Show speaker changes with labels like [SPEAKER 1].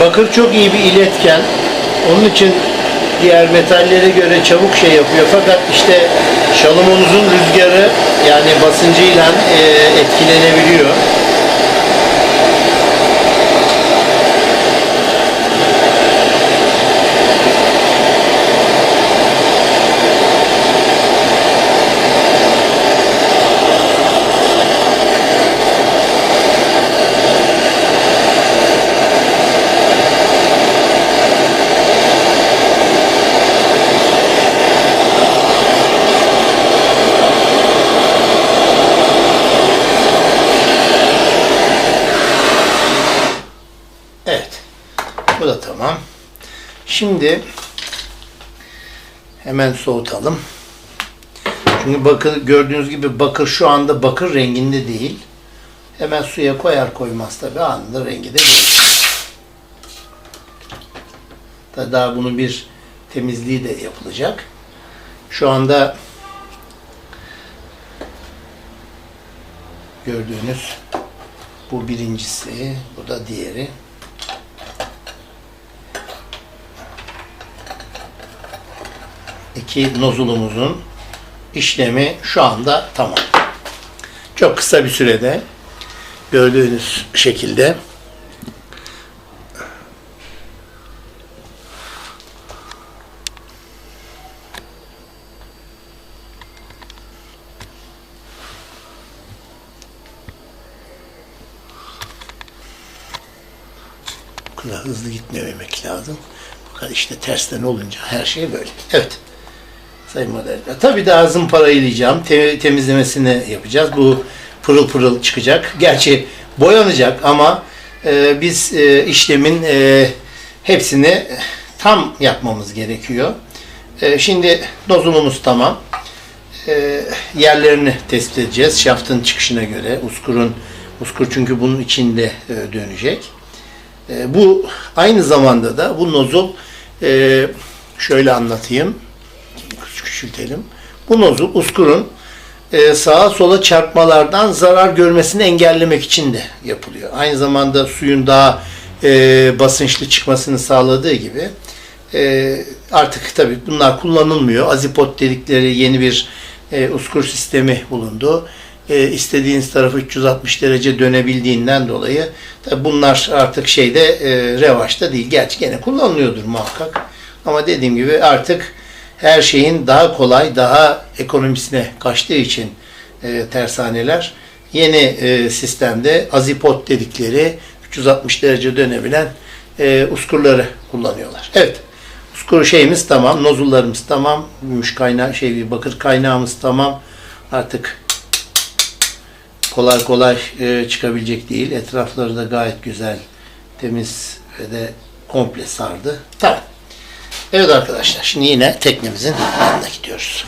[SPEAKER 1] bakır çok iyi bir iletken. Onun için diğer metallere göre çabuk şey yapıyor. Fakat işte şalumonuzun rüzgarı yani basıncıyla e, etkilenebiliyor. Evet. Bu da tamam. Şimdi hemen soğutalım. Çünkü bakır gördüğünüz gibi bakır şu anda bakır renginde değil. Hemen suya koyar koymaz tabi anında rengi de. Da- Daha bunun bir temizliği de yapılacak. Şu anda gördüğünüz bu birincisi, bu da diğeri. İki nozulumuzun işlemi şu anda tamam. Çok kısa bir sürede gördüğünüz şekilde bu kadar hızlı gitmemek lazım. Fakat işte tersten olunca her şey böyle. Evet. Sayın Moderatör. Tabii daha zımparaylayacağım. Te- temizlemesini yapacağız. Bu pırıl pırıl çıkacak. Gerçi boyanacak ama e, biz e, işlemin e, hepsini tam yapmamız gerekiyor. E, şimdi nozulumuz tamam. E, yerlerini tespit edeceğiz. Şaftın çıkışına göre. Uskurun uskur çünkü bunun içinde e, dönecek. E, bu aynı zamanda da bu nozul e, şöyle anlatayım küçültelim. Bu nozul uskurun e, sağa sola çarpmalardan zarar görmesini engellemek için de yapılıyor. Aynı zamanda suyun daha e, basınçlı çıkmasını sağladığı gibi e, artık tabi bunlar kullanılmıyor. Azipot dedikleri yeni bir e, uskur sistemi bulundu. E, istediğiniz tarafı 360 derece dönebildiğinden dolayı tabi bunlar artık şeyde e, revaçta değil. Gerçi gene kullanılıyordur muhakkak. Ama dediğim gibi artık her şeyin daha kolay, daha ekonomisine kaçtığı için e, tersaneler yeni e, sistemde azipot dedikleri 360 derece dönebilen e, uskurları kullanıyorlar. Evet. Uskur şeyimiz tamam, nozullarımız tamam, gümüş kaynağı şey bakır kaynağımız tamam. Artık kolay kolay e, çıkabilecek değil. Etrafları da gayet güzel, temiz ve de komple sardı. Tamam. Evet arkadaşlar şimdi yine teknemizin yanına gidiyoruz.